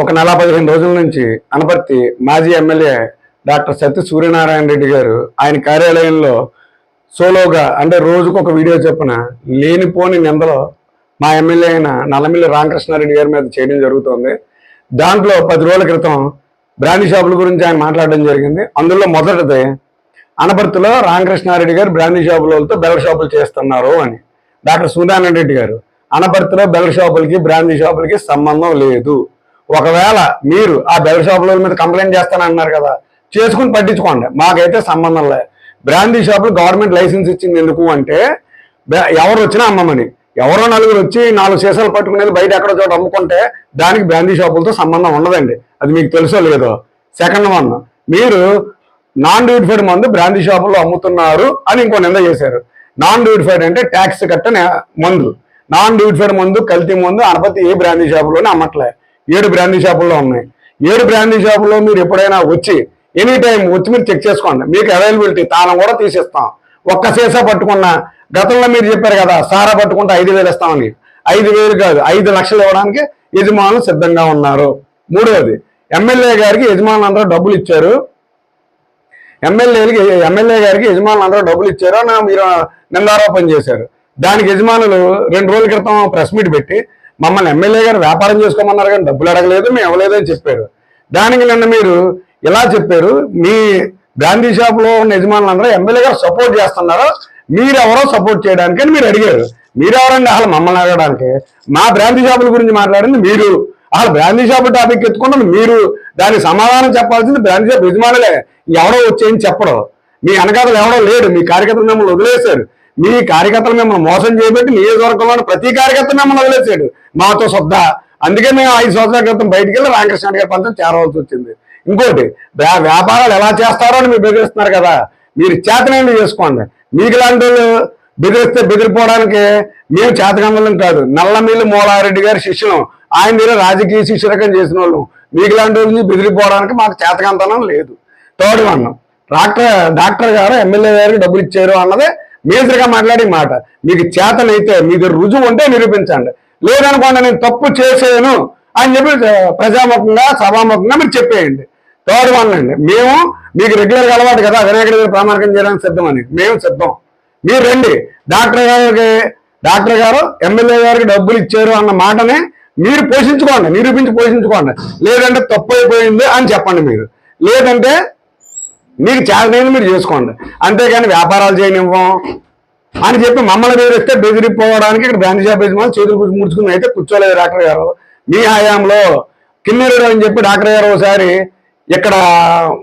ఒక నెల పదిహేను రోజుల నుంచి అనపర్తి మాజీ ఎమ్మెల్యే డాక్టర్ సత్య సూర్యనారాయణ రెడ్డి గారు ఆయన కార్యాలయంలో సోలోగా అంటే రోజుకు ఒక వీడియో చొప్పున లేనిపోని నిందలో మా ఎమ్మెల్యే అయిన నల్లమిల్లి రామకృష్ణారెడ్డి గారి మీద చేయడం జరుగుతోంది. దాంట్లో పది రోజుల క్రితం బ్రాండీ షాపుల గురించి ఆయన మాట్లాడడం జరిగింది. అందులో మొదటిది అనపర్తిలో రామకృష్ణారెడ్డి గారు బ్రాండీ షాపులతో బెల్ల షాపులు చేస్తున్నారు అని డాక్టర్ సూర్యనారాయణ రెడ్డి గారు. అనపర్తిలో బెల్ల షాపులకి బ్రాండీ షాపులకి సంబంధం లేదు. ఒకవేళ మీరు ఆ బెల్ట్ షాపుల మీద కంప్లైంట్ చేస్తానన్నారు కదా చేసుకుని పట్టించుకోండి. మాకైతే సంబంధం లే. బ్రాండీ షాపులు గవర్నమెంట్ లైసెన్స్ ఇచ్చింది ఎందుకు అంటే ఎవరు వచ్చినా అమ్మమని. ఎవరో నలుగురు వచ్చి నాలుగు సీసాలు పట్టుకునేది బయట ఎక్కడో చోట అమ్ముకుంటే దానికి బ్రాండీ షాపులతో సంబంధం ఉండదండి. అది మీకు తెలుసో లేదో. సెకండ్ వన్ మీరు నాన్ డ్యూటిఫైడ్ మందు బ్రాండీ షాపుల్లో అమ్ముతున్నారు అని ఇంకో నింద చేశారు. నాన్ డ్యూటిఫైడ్ అంటే ట్యాక్స్ కట్టని మందు. నాన్ డ్యూటిఫైడ్ మందు కల్తీ మందు అనపతి ఏ బ్రాండీ షాపులోనే అమ్మట్లే. ఏడు బ్రాండీ షాపుల్లో ఉన్నాయి. ఏడు బ్రాండీ షాపుల్లో మీరు ఎప్పుడైనా వచ్చి ఎనీ టైం వచ్చి మీరు చెక్ చేసుకోండి. మీకు అవైలబిలిటీ తాళం కూడా తీసేస్తాం. ఒక్క సీసా పట్టుకున్న గతంలో మీరు చెప్పారు కదా సారా పట్టుకుంటే ఐదు వేలు ఇస్తామని. ఐదు వేలు కాదు ఐదు లక్షలు ఇవ్వడానికి యజమానులు సిద్ధంగా ఉన్నారు. మూడవది ఎమ్మెల్యే గారికి యజమానులు అందరూ డబ్బులు ఇచ్చారు. ఎమ్మెల్యేలకి ఎమ్మెల్యే గారికి యజమానులు అందరూ డబ్బులు ఇచ్చారు అని మీరు నిందారోపణ చేశారు. దానికి యజమానులు రెండు రోజుల క్రితం ప్రెస్ మీట్ పెట్టి మమ్మల్ని ఎమ్మెల్యే గారు వ్యాపారం చేసుకోమన్నారు కానీ డబ్బులు అడగలేదు మేము ఇవ్వలేదు అని చెప్పారు. దానికి నిన్న మీరు ఇలా చెప్పారు మీ బ్రాండీ షాప్లో ఉన్న యజమానులు అందరూ ఎమ్మెల్యే గారు సపోర్ట్ చేస్తున్నారు? మీరెవరో సపోర్ట్ చేయడానికి అని మీరు అడిగారు. మీరెవరండి అసలు మమ్మల్ని అడగడానికి? మా బ్రాండీ షాపుల గురించి మాట్లాడింది మీరు. అసలు బ్రాండీ షాప్ టాపిక్ ఎత్తుకున్నది మీరు. దానికి సమాధానం చెప్పాల్సింది బ్రాండీ షాప్ యజమానులే. ఎవరో వచ్చేయని చెప్పడం మీ వెనకాతలు ఎవరో లేడు మీ కార్యకర్తలు మిమ్మల్ని వదిలేశారు. మీ కార్యకర్తలు మిమ్మల్ని మోసం చేయబట్టి నియోజకవర్గంలోని ప్రతి కార్యకర్త మిమ్మల్ని వదిలేశాడు మాతో శ్రద్ధ అందుకే మేము ఐదు సంవత్సరాల క్రితం బయటికి వెళ్ళి రామకృష్ణ గారి పంతం చేరవలసి వచ్చింది. ఇంకోటి వ్యాపారాలు ఎలా చేస్తారో అని మీరు బెదిరిస్తున్నారు కదా. మీరు చేతనేది చేసుకోండి. మీకు లాంటి బెదిరిస్తే బెదిరిపోవడానికి మేము చేతకందలం కాదు. నల్లమీలు మూలారెడ్డి గారి శిష్యులం. ఆయన మీరు రాజకీయ శిష్యురకం చేసిన వాళ్ళు. మీకు లాంటి వాళ్ళని బెదిరిపోవడానికి మాకు చేతకంతనం లేదు. థర్డ్ వన్ డాక్టర్ డాక్టర్ గారు ఎమ్మెల్యే గారికి డబ్బులు ఇచ్చారు అన్నదే మేజర్గా మాట్లాడే మాట. మీకు చేతనైతే మీ దగ్గర రుజువు ఉంటే నిరూపించండి. లేదనుకోండి నేను తప్పు చేసేను అని చెప్పి ప్రజాముఖంగా సభాముఖంగా మీరు చెప్పేయండి. థర్డ్ వన్ అండి మేము మీకు రెగ్యులర్గా అలవాటు కదా వినాయకుడి దగ్గర ప్రామాణికం చేయడానికి సిద్ధమని మేము సిద్ధం. మీరు రండి. డాక్టర్ గారికి డాక్టర్ గారు ఎమ్మెల్యే గారికి డబ్బులు ఇచ్చారు అన్న మాటని మీరు పోషించుకోండి నిరూపించి పోషించుకోండి. లేదంటే తప్పు అయిపోయింది అని చెప్పండి మీరు. లేదంటే మీకు చేతనైంది మీరు చేసుకోండి. అంతేగాని వ్యాపారాలు చేయనివ్వం అని చెప్పి మమ్మల్ని వేరేస్తే బెదిరిపోవడానికి ఇక్కడ గాంధీ షాప్ యజమాని చేతులు కూర్చు- ముడుచుకుని అయితే కూర్చోలేదు డాక్టర్ గారు. మీ హయాంలో కిన్నెరుడు అని చెప్పి డాక్టర్ గారు ఒకసారి ఇక్కడ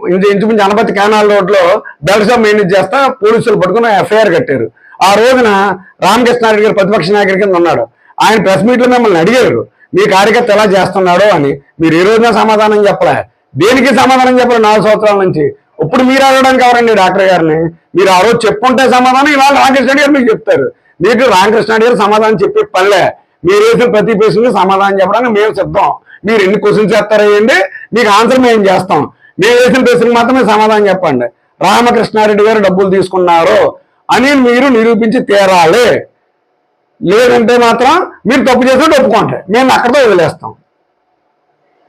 ఇంచు ఇంచుమించు అనపతి కెనాల్ రోడ్లో బెల్ట్ షాప్ మెయింటైన్ చేస్తా పోలీసులు పట్టుకుని ఎఫ్ఐఆర్ కట్టారు. ఆ రోజున రామకృష్ణారెడ్డి గారు ప్రతిపక్ష నాయకుడి కింద ఉన్నాడు. ఆయన ప్రెస్ మీట్లో మిమ్మల్ని అడిగారు. మీ కార్యకర్త ఎలా చేస్తున్నాడో అని. మీరు ఈ రోజున సమాధానం చెప్పలే. దేనికి సమాధానం చెప్పలే? నాలుగు సంవత్సరాల నుంచి. ఇప్పుడు మీరు అడగడానికి ఎవరండి డాక్టర్ గారిని? మీరు ఆ రోజు చెప్పుంటే సమాధానం ఇవాళ రామకృష్ణ గారు మీకు చెప్తారు. మీకు రామకృష్ణ గారు సమాధానం చెప్పే పనిలే. మీరు వేసిన ప్రతి ప్రశ్నకి సమాధానం చెప్పడానికి మేము సిద్ధం. మీరు ఎన్ని క్వశ్చన్స్ చేస్తారేయండి మీకు ఆన్సర్ మేము చేస్తాం. మేము వేసిన ప్రశ్నకి మాత్రమే సమాధానం చెప్పండి. రామకృష్ణారెడ్డి గారు డబ్బులు తీసుకున్నారు అని మీరు నిరూపించి తీరాలి. లేదంటే మాత్రం మీరు తప్పు చేసినట్టు ఒప్పుకోండి. మేము అక్కడితో వదిలేస్తాం.